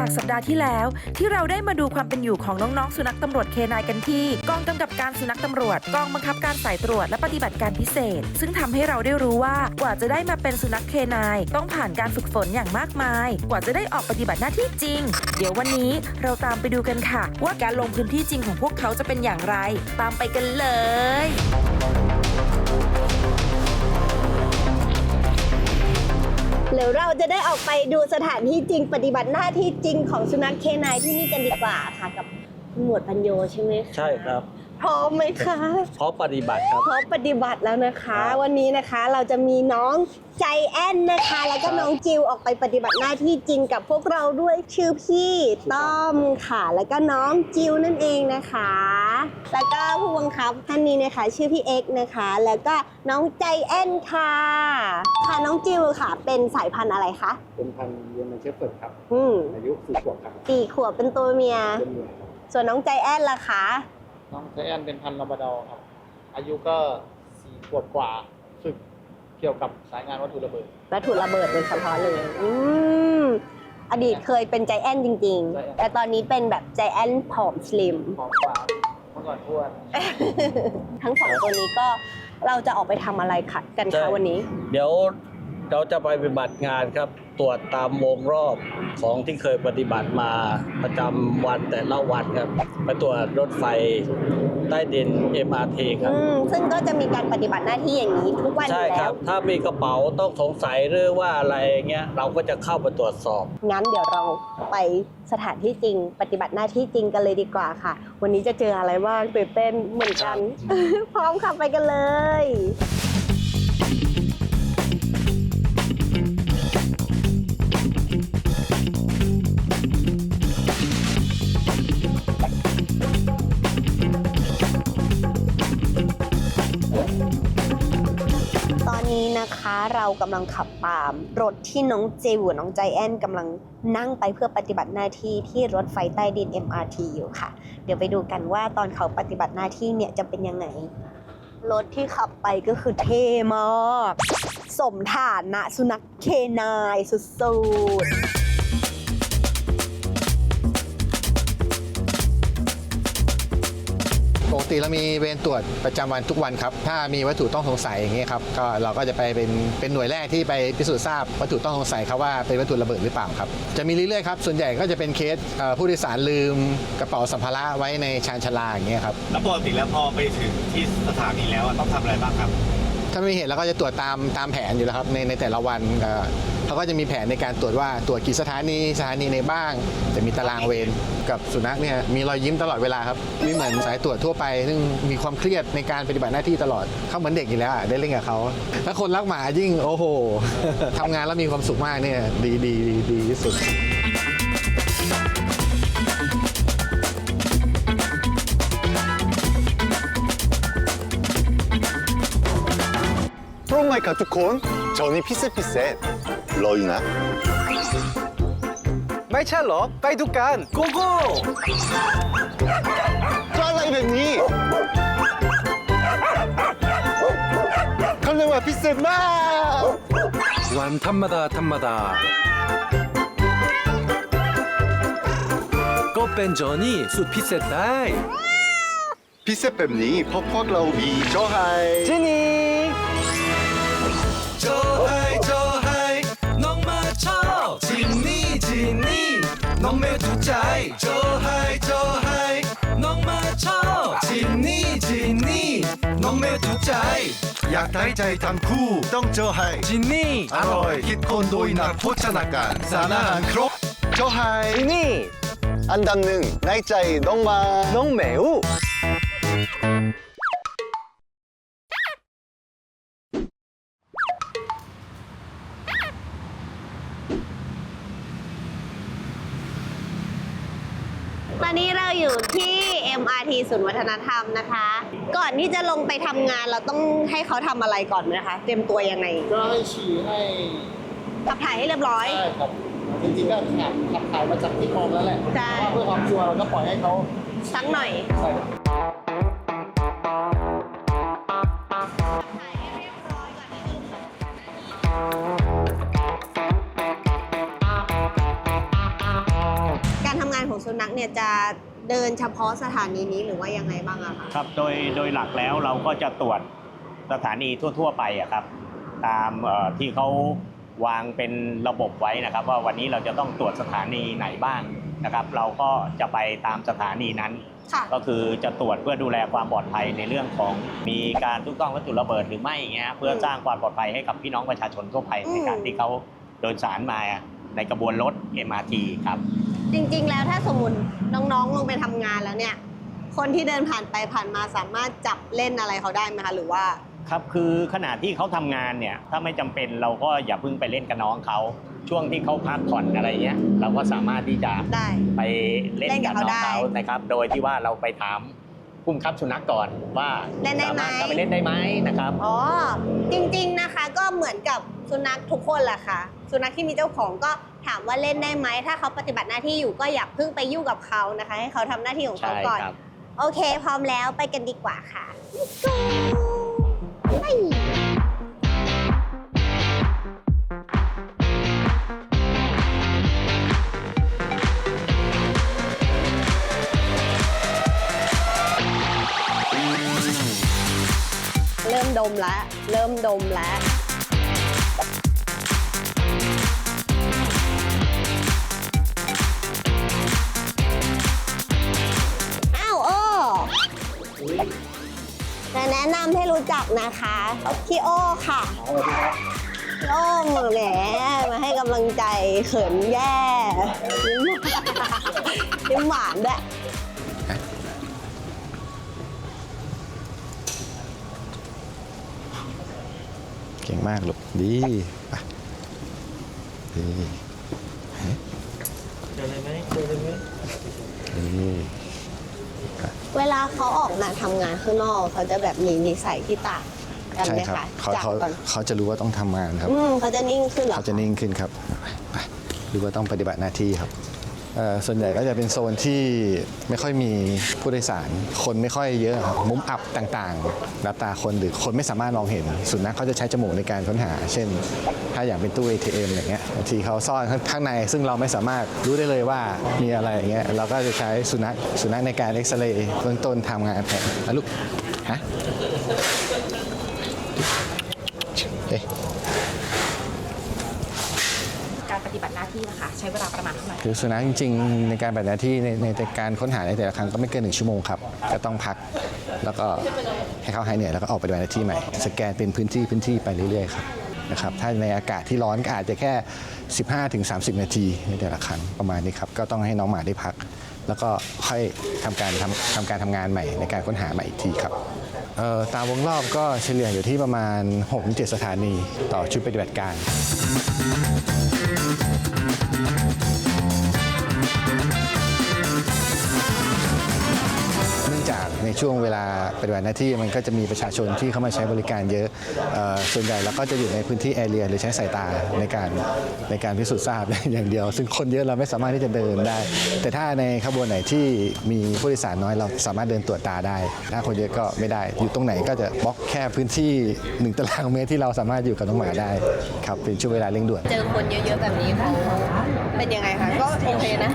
จากสัปดาห์ที่แล้ว ที่เราได้มาดูความเป็นอยู่ของน้องๆ สุนัขตำรวจเคนายกันที่ กองกำกับการสุนัขตำรวจ กองบังคับการสายตรวจและปฏิบัติการพิเศษ ซึ่งทำให้เราได้รู้ว่ากว่าจะได้มาเป็นสุนัขเคนายต้องผ่านการฝึกฝนอย่างมากมาย กว่าจะได้ออกปฏิบัติหน้าที่จริง เดี๋ยววันนี้เราตามไปดูกันค่ะ ว่าการลงพื้นที่จริงของพวกเขาจะเป็นอย่างไร ตามไปกันเลย ดี๋ยวเราจะได้ออกไปดูสถานที่จริงปฏิบัติหน้าที่จริงของสุนัขเคนายที่นี่กันดีกว่าค่ะกับคุณหมวดปัญโยใช่ไหมคะ ใช่ครับ พร้อมไหมคะเพราะปฏิบัติครับ พร้อมปฏิบัติแล้วนะคะ ครับวันนี้นะคะเราจะมีน้องใจแอนนะคะ แล้วก็ครับ น้องจิวออกไปปฏิบัติหน้าที่จริงกับพวกเราด้วยชื่อพี่ต้อมค่ะ แล้วก็น้องจิวนั่นเองนะคะ แล้วก็ผู้บังคับท่านนี้นะคะ ชื่อพี่เอ็กซ์นะคะ แล้วก็น้องใจแอนค่ะ ค่ะน้องจิวค่ะ เป็นสายพันธุ์อะไรคะเป็นพันธุ์เยอรมันเชฟเฟิร์ดครับ อืมอายุสี่ขวบครับสี่ขวบเป็นตัวเมีย เป็นเมียครับส่วนน้องใจแอนล่ะคะ น้องไทแอนเป็นพันธุ์ลาบราดอร์ครับ อายุก็สี่ขวบกว่าฝึกเกี่ยวกับสายงานวัตถุระเบิดวัตถุระเบิดโดยเฉพาะเลย อืมอดีตเคยเป็นใจแอนจริงใจแอนๆแต่ตอนนี้เป็นแบบใจแอนผอมสลิมพร้อมกว่าเมื่อก่อนอ้วนทั้งสองตัวนี้ก็เราจะออกไปทำอะไรคะกันใช่คะวันนี้ เดี๋ยว เราจะไปปฏิบัติงานครับ ตรวจตามวงรอบของที่เคยปฏิบัติมาประจำวันแต่ละวันครับไปตรวจรถไฟใต้ดิน MRT ครับ อืมซึ่งก็จะมีการปฏิบัติหน้าที่อย่างนี้ทุกวันอใช่ยู่คแล้รัวบถ้ามีกระเป๋าต้องสงสัยหรือว่าอะไรเงี้ยเราก็จะเข้าไปตรวจสอบ งั้นเดี๋ยวเราไปสถานที่จริง ปฏิบัติหน้าที่จริงกันเลยดีกว่าค่ะ วันนี้จะเจออะไรบ้างตื่นเต้นเหมือนกัน พร้อมค่ะไปกันเลย นี้นะคะเรากำลังขับตาม รถที่น้องเจวกับน้องใจแอนกำลังนั่งไปเพื่อปฏิบัติหน้าที่ที่รถไฟใต้ดิน MRT อยู่ค่ะ เดี๋ยวไปดูกันว่าตอนเขาปฏิบัติหน้าที่เนี่ยจะเป็นยังไง รถที่ขับไปก็คือเท่มาก สมฐานะสุนัขเคนายสุดๆ ติเรามีเวรตรวจประจำวันทุกวันครับ ถ้ามีวัตถุต้องสงสัยอย่างนี้ยครับก็เราก็จะไปเป็นเป็นหน่วยแรกที่ไปพิสูจน์ทราบวัตถุต้องสงสัยครับว่าเป็นวัตถุระเบิดหรือเปล่าครับ จะมีเรื่อยๆครับส่วนใหญ่ก็จะเป็นเคสเอ่อผู้โดยสารลืมกระเป๋าสัมภาระไว้ในชานชาลาอย่างเงี้ยครับแล้วปกติแล้วพอไปถึงที่สถานีแล้วอะต้องทำอะไรบ้างครับ ถ้าไม่เห็นเราก็จะตรวจตามตามแผนอยู่แล้วครับในในแต่ละวัน เขาก็จะมีแผนในการตรวจว่าตรวจกี่สถานีสถานีในบ้าง จะมีตารางเวรกับสุนัขเนี่ยมีรอยยิ้มตลอดเวลาครับไม่เหมือนสายตรวจทั่วไปซึ่งมีความเครียดในการปฏิบัติหน้าที่ตลอดเขาเหมือนเด็กอยู่แล้วอะได้เล่นกับเขาถ้าคนรักหมายิ่งโอ้โหทำงานแล้วมีความสุขมากเนี่ยดีดีดีที่สุดพรุ่งไหมครับทุกคนจอนี่พิเศษพิเศษ รออยู่นะ ไม่ใช่เหรอไปดูกันโกโก้ก็อะไรแบบนี้เขาเรียกว่าพิเศษมากวันธรรมดาธรรมดา ก็เป็นจอนี่สุดพิเศษได้ พิเศษแบบนี้เพราะพวกเรามีจอไฮ จินี่ น้องแมวถูกใจโจไฮโจไฮน้องมาชอบจินนี่จินนี่น้องแมวถูกใจ อยากได้ใจทั้งคู่ต้องจอไฮจินนี่อร่อยคิดคนโดยนักโภชนาการสารอาหารครบจอไฮจินี่อันดับหนึ่งในใจน้องมาน้องแมว ตอนนี้เราอยู่ที่ MRT ศูนย์วัฒนธรรมนะคะ ก่อนที่จะลงไปทำงานเราต้องให้เขาทำอะไรก่อนไหมคะ เตรียมตัวยังไงก็ให้ฉี่ให้ขับถ่ายให้เรียบร้อยได้ครับจริงๆก็ขับขับถ่ายมาจากที่กองแล้วแหละใช่ เพราะว่าเพื่อความชัวร์เราก็ปล่อยให้เขาสักหน่อย ใส่ตนัขเนี่ยจะ เดินเฉพาะสถานีนี้หรือว่ายังไงบ้างอะคะครับโดยโดยหลักแล้วเราก็จะตรวจสถานีทั่ว ๆ ไปอะครับ ตามเอ่อที่เขาวางเป็นระบบไว้นะครับ ว่าวันนี้เราจะต้องตรวจสถานีไหนบ้างนะครับ เราก็จะไปตามสถานีนั้นค่ะก็คือจะตรวจเพื่อดูแลความปลอดภัยในเรื่องของมีการทุกต้องวัตถุระเบิดหรือไม่อย่างเงี้ยเพื่อสร้างความปลอดภัยให้กับพี่น้องประชาชนทั่วไปในการที่เขาโดยสารมา ในกระบวนรถ MRT ครับ จริงๆ แล้วถ้าสมมติน้องๆ ลงไปทำงานแล้วเนี่ย คนที่เดินผ่านไปผ่านมาสามารถจับเล่นอะไรเขาได้ไหมคะหรือว่า ครับคือขณะที่เขาทำงานเนี่ย ถ้าไม่จำเป็นเราก็อย่าเพิ่งไปเล่นกับน้องเขา ช่วงที่เขาพักผ่อนอะไรเงี้ย เราก็สามารถที่จะได้ ไปเล่นกับเล่นกับเขาน้องได้เขานะครับ โดยที่ว่าเราไปถามผู้บังคับสุนัขก่อนว่าเล่นได้ไหม สามารถเข้าไปเล่นได้ไหมนะครับ อ๋อ จริงๆ นะคะก็เหมือนกับสุนัขทุกคนแหละค่ะ สุนัขที่มีเจ้าของก็ถามว่าเล่นได้ไหม ถ้าเขาปฏิบัติหน้าที่อยู่ก็อย่าเพิ่งไปยุ่งกับเขานะคะ ให้เขาทำหน้าที่ของเขาใช่ก่อนครับโอเค พร้อมแล้วไปกันดีกว่าค่ะ Let's go ไปเริ่มดมแล้ว เริ่มดมแล้ว นะคะพี่โอ้ค่ะพี่โอ้แหมมาให้กำลังใจเขินแย่ยิ้มหวานด้วยเก่งมากลูกดีไปดีเจอเลยไหมเจอเลยไหมดี เวลาเขาออกมาทำงานข้างนอกเขาจะแบบมีนิสัยที่ต่างกันใช่ไหมครับคะเขาจากเขาก่อนเขาจะรู้ว่าต้องทำงานครับ อืมเขาจะนิ่งขึ้นเหรอเขาจะนิ่งขึ้นครับไปหรือว่าต้องปฏิบัติหน้าที่ครับเอ่อส่วนใหญ่ก็จะเป็นโซนที่ไม่ค่อยมีผู้โดยสาร คนไม่ค่อยเยอะครับ มุมอับต่างๆรับตาคนหรือคนไม่สามารถมองเห็น สุนัขเขาจะใช้จมูกในการค้นหา เช่น ถ้าอย่างเป็นตู้ ATM อย่างเงี้ยบางทีเขาซ่อนข้างใน ซึ่งเราไม่สามารถรู้ได้เลยว่ามีอะไรอย่างเงี้ยเราก็จะใช้สุนัขสุนัขในการเอ็กซเรย์เบื้องต้นทำงานแทนอะลูกฮะเอ๊ะการปฏิบัติหน้าที่นะคะใช้เวลาประมาณเท่าไหร่คือสุนัขจริงๆ ในการปฏิบัติหน้าที่ในในในการค้นหาในแต่ละครั้งก็ไม่เกินหนึ่งชั่วโมงครับก็ต้องพัก แล้วก็ให้เขาหายเหนื่อยแล้วก็ออกปฏิบัติหน้าที่ใหม่ สแกนเป็นพื้นที่พื้นที่ไปเรื่อยๆครับ นะครับถ้าในอากาศที่ร้อนก็อาจจะแค่ 15-30 นาทีในแต่ละครั้งประมาณนี้ครับก็ต้องให้น้องหมาได้พัก แล้วก็ค่อยทำการทำทำการทำงานใหม่ในการค้นหาใหม่อีกทีครับเอ่อตามวงรอบก็เฉลี่ยอยู่ที่ประมาณ 6-7 สถานีต่อชุดปฏิบัติการ ช่วงเวลาปฏิบัติหน้าที่มันก็จะมีประชาชนที่เข้ามาใช้บริการเยอะเอ่อส่วนใหญ่เราก็จะอยู่ในพื้นที่แอเรียหรือใช้สายตาในการในการพิสูจน์ทราบอย่างเดียว ซึ่งคนเยอะเราไม่สามารถที่จะเดินได้ แต่ถ้าในขบวนไหนที่มีผู้โดยสารน้อยเราสามารถเดินตรวจตาได้ ถ้าคนเยอะก็ไม่ได้ อยู่ตรงไหนก็จะบล็อกแค่พื้นที่หนึ่งตารางเมตรที่เราสามารถอยู่กับน้องหมาได้ครับเป็นช่วงเวลาเร่งด่วนเจอคนเยอะๆแบบนี้เขาเป็นยังไงคะก็โอเคนะ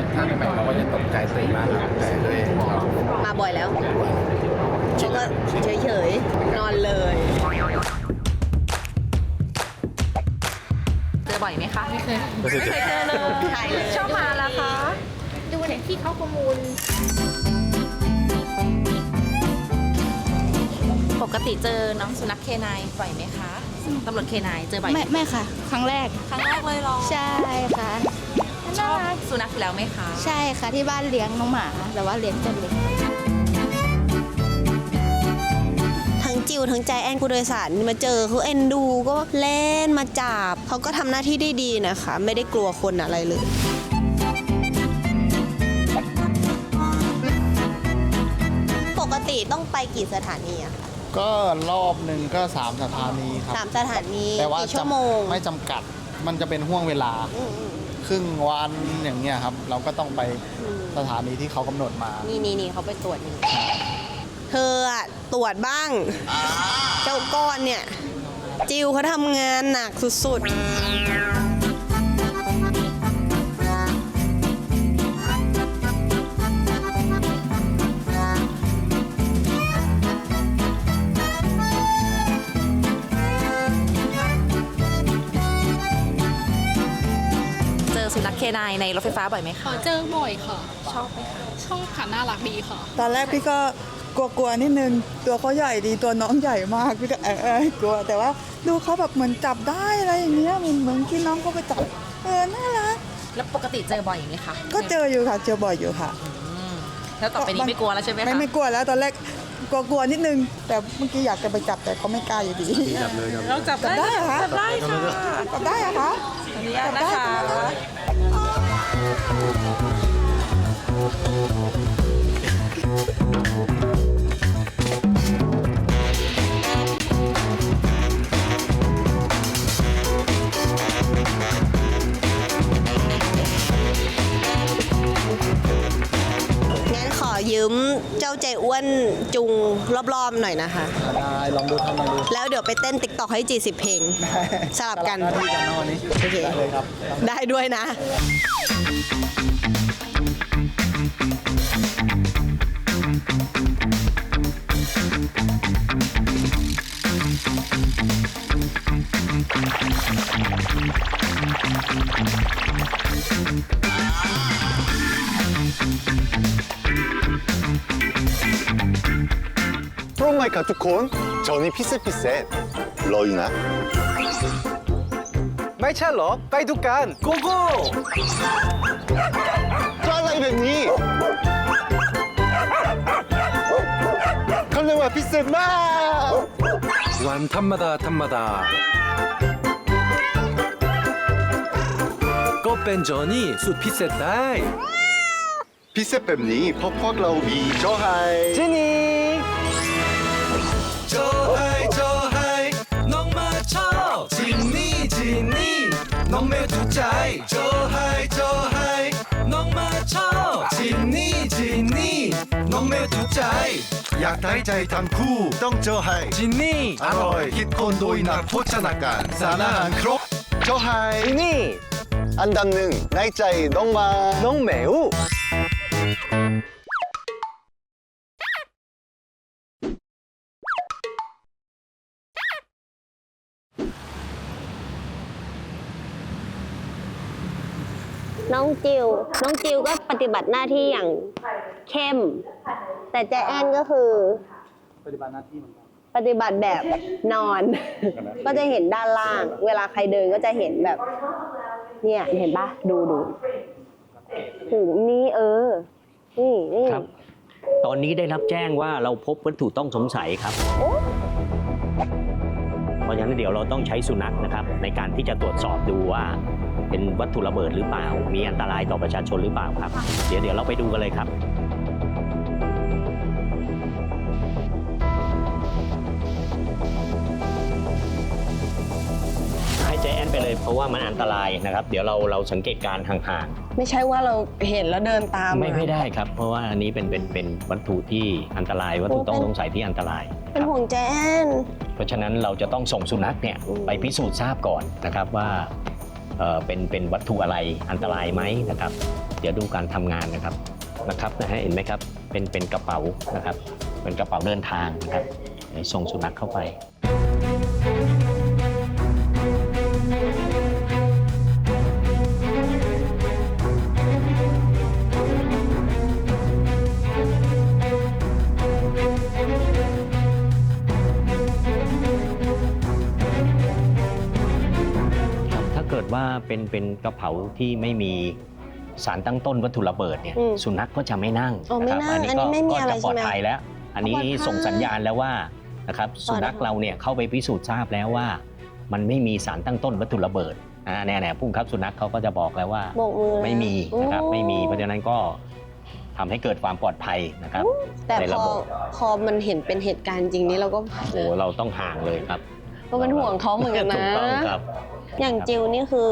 เราก็จะตกใจตัวเองมากแต่ด้วยเรามาบ่อยแล้ว เขาก็เฉยๆ นอนเลยเจอบ่อยไหมคะ ไม่เคย ไม่เคยเจอไม่เคยเจอเลยถ่ายเลยชอบมาแล้วคะดูในที่เขาประมูล ปกติเจอน้องสุนัขเคนายบ่อยไหมคะ ตำรวจเคนายเจอบ่อยไหมไม่ไม่ค่ะ ครั้งแรก ครั้งแรกเลยเหรอ ใช่ค่ะชอบสุนัขอยู่แล้วไหมคะ ใช่ค่ะที่บ้านเลี้ยงน้องหมาแต่ว่าเลี้ยงจนเล็ก จิวทั้งใจแอนผู้โดยสารมาเจอเขาเอ็นดูก็เล่นมาจับเขาก็ทำหน้าที่ได้ดีนะคะ ไม่ได้กลัวคนอะไรเลยปกติต้องไปกี่สถานีอะคะก็รอบหนึ่งก็ 3 สถานีครับสามสถานีแต่ว่ากี่ชั่วโมงไม่จำกัดมันจะเป็นห่วงเวลาอืมอืมครึ่งวันอย่างเงี้ยครับ เราก็ต้องไปอืมสถานีที่เขากำหนดมา นี่นี่นี่เขาไปตรวจนี่ เธอตรวจบ้าง เจ้าก้อนเนี่ย จิวเขาทำงานหนักสุดเจอสุนัขเคนายในรถไฟฟ้าบ่อยไหมคะ เจอบ่อยค่ะ ชอบไหมคะ ชอบค่ะ น่ารักดีค่ะตอนแรกพี่ก็ กลัวๆนิดนึง ตัวเขาใหญ่ดีตัวน้องใหญ่มากพี่ก็เออเออกลัวแต่ว่าดูเขาแบบเหมือนจับได้อะไรอย่างเงี้ยเหมือนเหมือนที่น้องเขาไปจับเออน่ารักแล้วปกติเจอบ่อยไหมคะก็เจออยู่ค่ะเจอบ่อยอยู่ค่ะแล้วต่อไปนี้ไม่กลัวแล้วใช่ไหมคะไม่ไม่กลัวแล้วตอนแรกกลัวๆนิดนึง แต่เมื่อกี้อยากจะไปจับแต่เขาไม่กล้าอยู่ดีจับเลยจับเลยเราจับจับได้เหรอคะจับได้ค่ะจับได้เหรอะคะอนุญาตนะคะ เจ้าใจอ้วนจุงรอบๆหน่อยนะคะ ได้ลองดูทำลองดูแล้วเดี๋ยวไปเต้นติ๊กต็อกให้จีสิบเพลง สลับกัน หน้าที่กันเนอะวันนี้โอเค ได้เลยครับได้ด้วยนะพร้ อมไหมครับทุกคนจอห์นนี่พิเศษพิเศษรออยู่นะไม่ใช่เหรอไปดูกันโกโก้ก็อะไรแบบนี้เขาเรียก น้องไม่ถูกใจโจไฮโจไฮน้องมาชอบจินนี่จินนี่น้องไม่ถูกใจอยากได้ใจทั้งคู่ต้องโจไฮจินนี่อร่อย นโดยนักโภชนาการสารอาหารครบโจไฮจินนี่อันดับหนึ่งในใจน้องมาน้องแมวน้องจิว น้องจิวก็ปฏิบัติหน้าที่อย่างเข้ม แต่ใจแอนก็คือ ปฏิบัติหน้าที่เหมือนกัน ปฏิบัติแบบนอน ก็จะเห็นด้านล่าง เวลาใครเดินก็จะเห็นแบบ เนี่ยเห็นปะดูดูหูนี่เออ นี่นี่ครับ ตอนนี้ได้รับแจ้งว่าเราพบวัตถุต้องสงสัยครับ เพราะฉะนั้นเดี๋ยวเราต้องใช้สุนัขนะครับ ในการที่จะตรวจสอบดูว่า เป็นวัตถุระเบิดหรือเปล่า มีอันตรายต่อประชาชนหรือเปล่าครับ เดี๋ยวเดี๋ยวเราไปดูกันเลยครับ ให้ใจแอนไปเลยเพราะว่ามันอันตรายนะครับ เดี๋ยวเราเราสังเกตการณ์ห่างไม่ใช่ว่าเราเห็นแล้วเดินตามๆไม่ไม่ได้ครับ เพราะว่าอันนี้เป็นเป็นเป็นวัตถุที่อันตรายวัตถุต้องสงสัยที่อันตรายเป็นห่วงใจแอน เพราะฉะนั้นเราจะต้องส่งสุนัขเนี่ยอืมไปพิสูจน์ทราบก่อนนะครับว่า เออเป็นเป็นวัตถุอะไรอันตรายไหมนะครับ เดี๋ยวดูการทำงานนะครับนะครับนะฮะเห็นไหมครับเป็นเป็นกระเป๋านะครับเป็นกระเป๋าเดินทางนะครับส่งสุนัขเข้าไป เกิดว่าเป็นเป็นกระเป๋าที่ไม่มีสารตั้งต้นวัตถุระเบิดเนี่ยอืมสุนัขก็จะไม่นั่งอ๋อไม่ะครับนั่งอันนี้ไม่มีก็อะไรจะปลอดใช่ไหมภัยแล้ว อันนี้ปลอดภัยส่งสัญญาณแล้วว่านะครับปลอดภัยสุนัขเราเนี่ยเข้าไปพิสูจน์ทราบแล้วว่า มันไม่มีสารตั้งต้นวัตถุระเบิดอ่าแน่ๆพุ่งครับสุนัขเขาก็จะบอกแล้วว่า โบกมือแล้วไม่มีนะครับโอ้ไม่มีเพราะฉะนั้นก็ทำให้เกิดความปลอดภัยนะครับ แต่ในพระอบบ พอมันเห็นเป็นเหตุการณ์จริงนี้เราก็โอ้โหเราต้องห่างเลยครับก็เป็นห่วงเขาเหมือนกันนะ ถูกต้องครับ อย่างจิวนี่คือ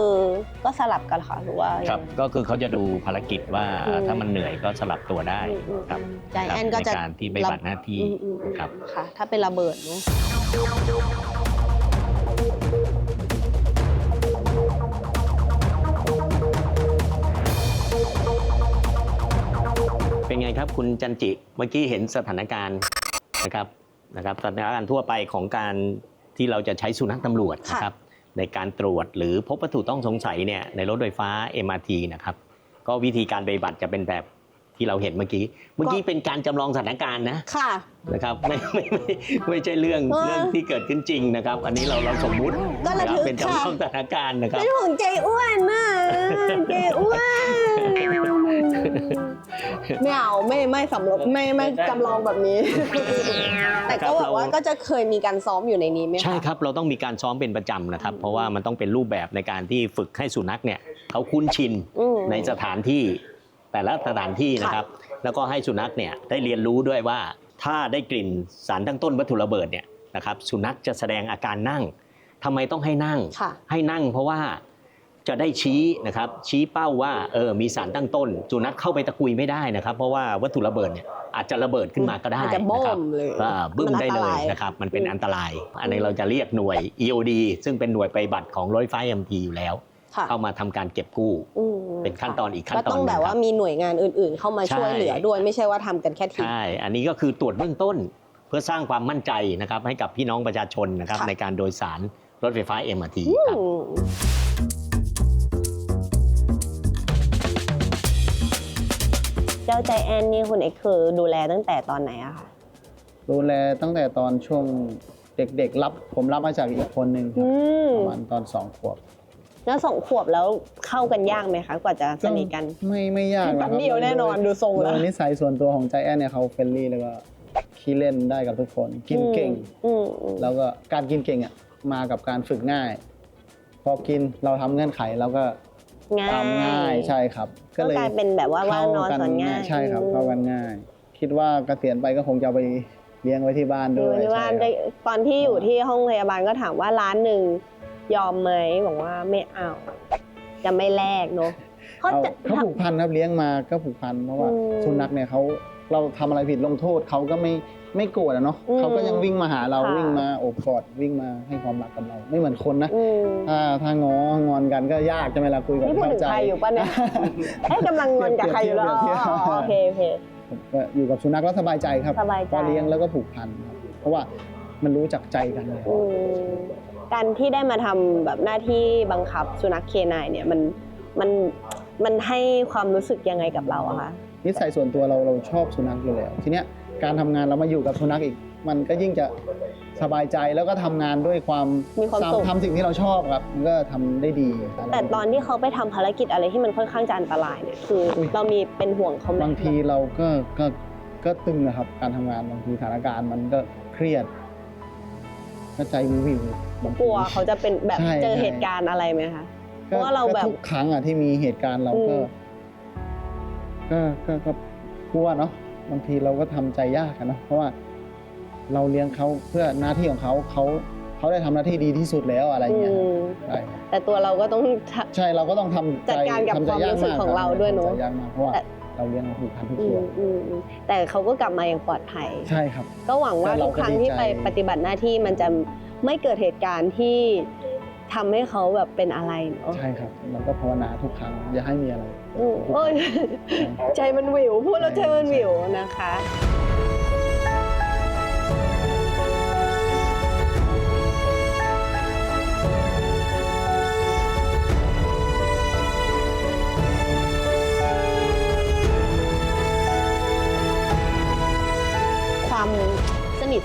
ก็สลับกันเหรอค่ะหรือว่ายังไงครับก็คือเขาจะดูภารกิจว่าอืมถ้ามันเหนื่อยก็สลับตัวได้อืมอืมครับใจแอนก็จะ ในการที่ปฏิบัติหน้าที่อืมอืมอืมครับ ค่ะ ถ้าเป็นระเบิดเนาะเป็นไงครับคุณจันจิเมื่อกี้เห็นสถานการณ์นะครับนะครับสถานการณ์ทั่วไปของการที่เราจะใช้สุนัขตำรวจนะครับ ในการตรวจหรือพบวัตถุต้องสงสัยเนี่ยในรถไฟฟ้า MRT นะครับก็วิธีการปฏิบัติจะเป็นแบบ ที่เราเห็นเมื่อกี้ เมื่อกี้เป็นการจำลองสถานการณ์นะ ค่ะ นะครับไม่ไม่ไม่ไม่ใช่เรื่องเออเรื่องที่เกิดขึ้นจริงนะครับ อันนี้เราเราสมมุติก็ระนะคทึรับกเป็นจำลองค่ะสถานการณ์นะครับเป็นห่วงใจอ้วนน่ะใจอ้วนไม่เอาไม่ไม่สำรบไม่ไม่จำลองแบบนี้ แต่ก็แบบว่าก็จะเคยมีการซ้อมอยู่ในนี้ไหมคะใช่ครับ เราต้องมีการซ้อมเป็นประจำนะครับ เพราะว่ามันต้องเป็นรูปแบบในการที่ฝึกให้สุนัขเนี่ยเขาคุ้นชินอืมในสถานที่ แต่ละสถานที่นะครับ แล้วก็ให้สุนัขเนี่ยได้เรียนรู้ด้วยว่าถ้าได้กลิ่นสารตั้งต้นวัตถุระเบิดเนี่ยนะครับสุนัขจะแสดงอาการนั่งทำไมต้องให้นั่งค่ะให้นั่งเพราะว่าจะได้ชี้นะครับชี้เป้าว่าเออมีสารตั้งต้นสุนัขเข้าไปตะกุยไม่ได้นะครับ เพราะว่าวัตถุระเบิดเนี่ยอาจจะระเบิดขึ้นมาก็ได้อาจจะนะโบ้ครับมเลยอ่าบึ้มมันอัได้นตเลรายยนะครับมันเป็นอืมอันตราย อันนี้เราจะเรียกหน่วย EOD ซึ่งเป็นหน่วยปฏิบัติของรถไฟฟ้า MT อยู่แล้วค่ะ เข้ามาทำการเก็บกู้อืมเป็นขั้นตอนอีกขั้นก็ตอนต้องหนึ่แบบงคว่ารับมีหน่วยงานอื่น ๆ เข้ามาใช่ช่วยเหลือด้วยไม่ใช่ว่าทำกันแค่ทีใช่อันนี้ก็คือตรวจเบื้องต้น เพื่อสร้างความมั่นใจนะครับให้กับพี่น้องประชาชนนะครับค่ะในการโดยสารรถไฟฟ้า MRT ครับอืมเจ้าใจแอนนี่คุณเอกคือดูแลตั้งแต่ตอนไหนอะคะดูแลตั้งแต่ตอนช่วงเด็กๆรับผมรับมาจากอีกคนหนึ่งครับอืมประมาณตอนสองขวบ แล้วสองขวบแล้วเข้ากันยากไหมคะ กว่าจะสนิทกันไม่ไม่ยากนะคแป๊รับบเดียวแน่นอนดูทรงแล้วโดยนิสัยส่วนตัวของใจแอนเนี่ยเขาเฟรนลี่แล้วก็ขี้เล่นได้กับทุกคนกินเก่งอืมอืมแล้วก็การกินเก่งอะมากับการฝึกง่าย พอกินเราทำเงื่อนไขเราก็ง่ายทำง่ายใช่ครับ ก็กลายเป็นแบบว่าว่านอนสอนง่ายใช่ครับอืมเข้ากันง่าย คิดว่าเกษียณไปก็คงจะเอาไปเลี้ยงไว้ที่บ้านอด้ยู่วยที่บ้านใช่ได้ครับตอนที่อยู่ที่ห้องพยาบาลก็ถามว่าร้านหนึ่ง ยอมไหมบอกว่าไม่เอา จะไม่แลกเนาะเขาเอาจะ เขาผูกพันครับเลี้ยงมาก็ผูกพันเพราะว่าอืมสุนัขเนี่ยเขาเราทำอะไรผิดลงโทษเขาก็ไม่ไม่โกรธอะเนาะอืมเขาก็ยังวิ่งมาหาเราค่ะ วิ่งมาโอบกอดวิ่งมาให้ความรักกับเรา ไม่เหมือนคนนะ อืมถ้าถ้างองอนกันก็ยากจะเวลาคุยกันนี่พูดถึงเข้าใจใครอยู่ปะเนี่ย เอ๊ะกำลังงอนกับใครอยู่แล้วอ๋อเปรียบเทียบอ๋อโอเคโอเค ผมก็อยู่กับสุนัขแล้วสบายใจครับสบายใจพอเลี้ยงแล้วก็ผูกพันครับเพราะว่ามันรู้จักใจกันเลยอืม การที่ได้มาทำแบบหน้าที่บังคับสุนัขเคนายเนี่ยมันมันมันให้ความรู้สึกยังไงกับเราอะคะนิสัยส่วนตัวเราเราชอบสุนัขอยู่แล้ว ทีเนี้ยการทำงานเรามาอยู่กับสุนัขอีก มันก็ยิ่งจะสบายใจแล้วก็ทำงานด้วยความมีความสุขทำสิ่งที่เราชอบครับมันก็ทำได้ดีอะไรแต่ตอนที่เขาไปทำภารกิจอะไรที่มันค่อนข้างจะอันตรายเนี่ยคืออยเรามีเป็นห่วงเขาไหมบางทีเราก็ก็ก็ตึงนะครับการทำงานบางทีสถานการณ์มันก็เครียดก็ใจวิววิวบางที กลัวเขาจะเป็นแบบใช่เจอใช่เหตุการณ์อะไรไหมคะ เพก็ราะว่าเราแบบ ก็ทุกครั้งอะที่มีเหตุการณ์เราก็อืมก็ก็ก็กลัวเนาะบางทีเราก็ทำใจยากอะเนาะเพราะว่า เราเลี้ยงเขาเพื่อหน้าที่ของเขาเขาเขาได้ทำหน้าที่ดีที่สุดแล้วอะไรเงี้ยอืมใช่ครับแต่ตัวเราก็ต้องทะใช่เราก็ต้องทำใจจัดการกับทำใจความยรู้สึกมของเราด้วยเนอะทำใจยากมากเพราะว่าแต่ เราเลี้ยงผูกพันทุกอืตัวมอืมอืมแต่เขาก็กลับมาอย่างปลอดภัย ใช่ครับ ก็หวังว่าแต่เราทุกครั้งก็ดีที่ใจ ไปปฏิบัติหน้าที่มันจะ ไม่เกิดเหตุการณ์ที่ทำให้เขาแบบเป็นอะไรเนาะใช่ครับเราก็ภาวนาทุกครั้ง อย่าให้มีอะไรอืมโอ้ยใจมันวิวพูดแล้วใจมันวิวนะคะ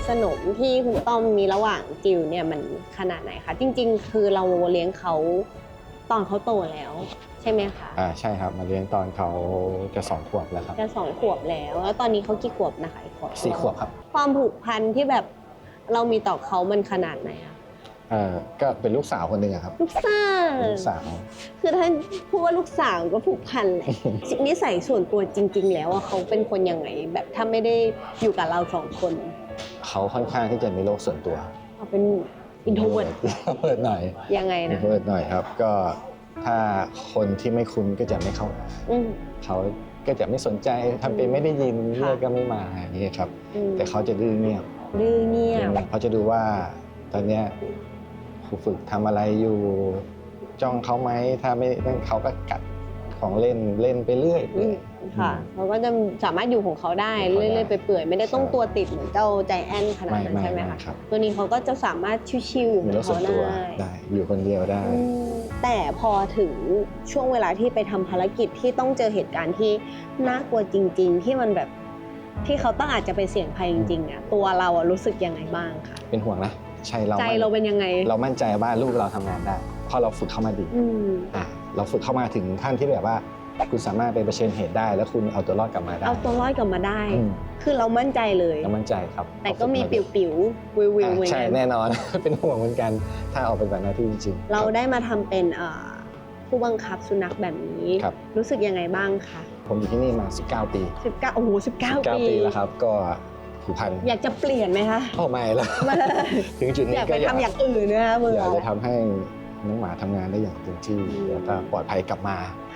สนิทสนมที่คุณต้อมมีระหว่างจิวเนี่ยมันขนาดไหนคะจริง ๆ คือเราเลี้ยงเขาตอนเขาโตแล้ว ใช่ไหมคะอ่าใช่ครับมาเลี้ยงตอนเขาจะสองขวบแล้วครับจะสองขวบแล้ว แล้วตอนนี้เขากี่ขวบนะคะอีกขวบสี่ขวบครับความผูกพันที่แบบเรามีต่อเขามันขนาดไหนอะเอ่อก็เป็นลูกสาวคนหนึ่งอะครับ ลูกสาวเป็นลูกสาว คือถ้าพูดว่าลูกสาวก็ผูกพันแหละนิสัยส่วนตัวจริง ๆ แล้วอะเขาเป็นคนยังไงแบบถ้าไม่ได้อยู่กับเราสองคน เขาค่อนข้างที่จะมีโลกส่วนตัวเขาเป็นอินโทรเวิร์ดเปิดหน่อยยังไงนะเปิดหน่อยครับ ก็ถ้าคนที่ไม่คุ้นก็จะไม่เข้าอืมเขาก็จะไม่สนใจทำเป็นไม่ได้ยินค่ะเรียกก็ไม่มาอย่างนี้ครับอืมแต่เขาจะดื้อเงียบดื้อเงียบเขาจะดูว่าตอนเนี้ยครูฝึกทำอะไรอยู่จ้องเขาไหมถ้าไม่นั่นเขาก็กัดของเล่นเล่นไปเรื่อยเปื่อย ค่ะเขาก็จะสามารถอยู่ของเขาได้อยู่ของเขาได้เรื่อยๆไปเปื่อยๆไม่ได้ต้องตัวติดเหมือนเจ้าใจแอนขนาดไม่นั้นไม่ใช่ไหมไม่คะครับตัวนี้เขาก็จะสามารถชิวๆอยู่ขมีองรถส่เขาวนตัวได้ได้อยู่คนเดียวได้อืมแต่พอถึงช่วงเวลาที่ไปทำภารกิจที่ต้องเจอเหตุการณ์ที่น่ากลัวจริง ๆ ที่มันแบบที่เขาต้องอาจจะไปเสี่ยงภัยจริงๆอะตัวเราอะรู้สึกยังไงบ้างคะเป็นห่วงนะใช่เราใจมั่นเราเป็นยังไง เรามั่นใจว่าลูกเราทำงานได้เพราะเราฝึกเข้ามาดีอืมอะเราฝึกเข้ามาถึงขั้นที่แบบว่า คุณสามารถไปเผชิญเหตุได้ แล้วคุณเอาตัวรอดกลับมาได้เอาตัวรอดกลับมาได้ อืมคือเรามั่นใจเลย เรามั่นใจครับแต่ก็มีเราฝึาดีปิวๆวิววิวอะเหมือนใช่กัน แน่นอน เป็นห่วงเหมือนกันถ้าออกปฏิบัติหน้าที่จริงๆเราคบได้มาทำเป็นเอ่อผู้บังคับสุนัขแบบนี้ ครับ รู้สึกยังไงบ้างคะผมอยู่ที่นี่มา 19 ปี19โอ้โห19 ปี19ปีแล้วครับ ก็ผูกพันอยากจะเปลี่ยนไหมคะพ่อไม่แล้วไม่ถึงจุดอนี้ยากก็ไปทำอย่างอื่นนะคะเบื่ออยากจะทำให้น้องหมาทำงานได้อย่างเต็มที่อืมแล้วก็ปลอดภัยกลับมาค่ะ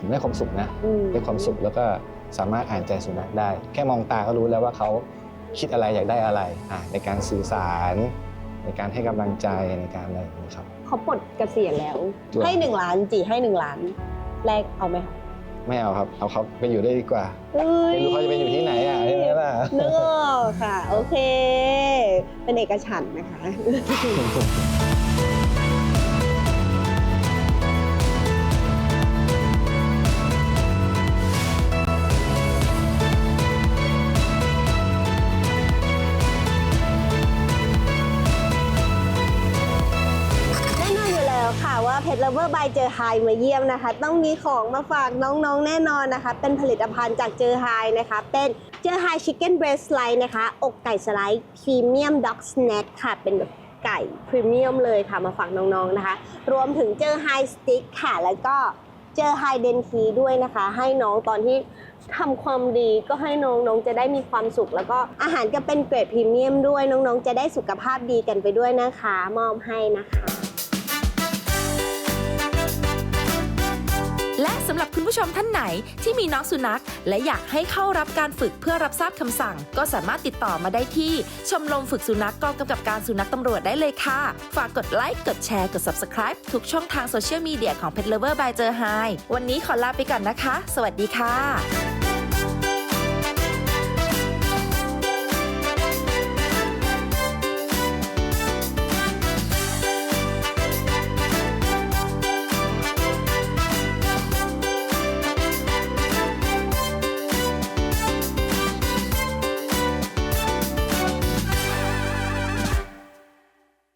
ผมได้ความสุขนะอืมได้ความสุขแล้วก็สามารถอ่านใจสุนัขได้ แค่มองตาก็รู้แล้วว่าเขาคิดอะไรอยากได้อะไรอะในการสื่อสาร ในการให้กำลังใจในการอะไรอย่างนี้ครับเขาปลดเกษียณแล้วตัวให้หนึ่งล้านจีให้หนึ่งล้านแรกเอาไหมคะไม่เอาครับ เอาเขาไปอยู่ได้ดีกว่าเอ้ยไม่รู้เขาจะไปอยู่ที่ไหนอะใช่ไหมล่ะนึกออกค่ะ โอเค เป็นเอกฉันท์นะคะ เพ t ร Lover by เจอไฮมาเยี่ยมนะคะ ต้องมีของมาฝากน้องๆแน่นอนนะคะ เป็นผลิตภัณฑ์จากเจอไฮนะคะ เป็นเจอไฮชิคเก้นเบรสไลด์นะคะ อกไก่สไลด์พรีเมียมด็อกสแน็คค่ะ เป็นแบบไก่พรีเมียมเลยค่ะมาฝากน้องๆนะคะ รวมถึงเจอไฮสติ๊กค่ะ แล้วก็เจอไฮเดนทีด้วยนะคะ ให้น้องตอนที่ทำความดีก็ให้น้องน้องจะได้มีความสุข แล้วก็อาหารก็เป็นเกรดพรีเมียมด้วยน้องๆ จะได้สุขภาพดีกันไปด้วยนะคะ มอบให้นะคะ หรับคุณผู้ชมท่านไหนที่มีน้องสุนัข และอยากให้เข้ารับการฝึกเพื่อรับทราบคำสั่ง ก็สามารถติดต่อมาได้ที่ชมรมฝึกสุนัขกองกำกับการสุนัขตำรวจได้เลยค่ะ ฝากกดไลค์กดแชร์กด subscribe ทุกช่องทางโซเชียลมีเดียของ Pet Lover by เจอไฮวันนี้ขอลาไปก่อนนะคะ สวัสดีค่ะ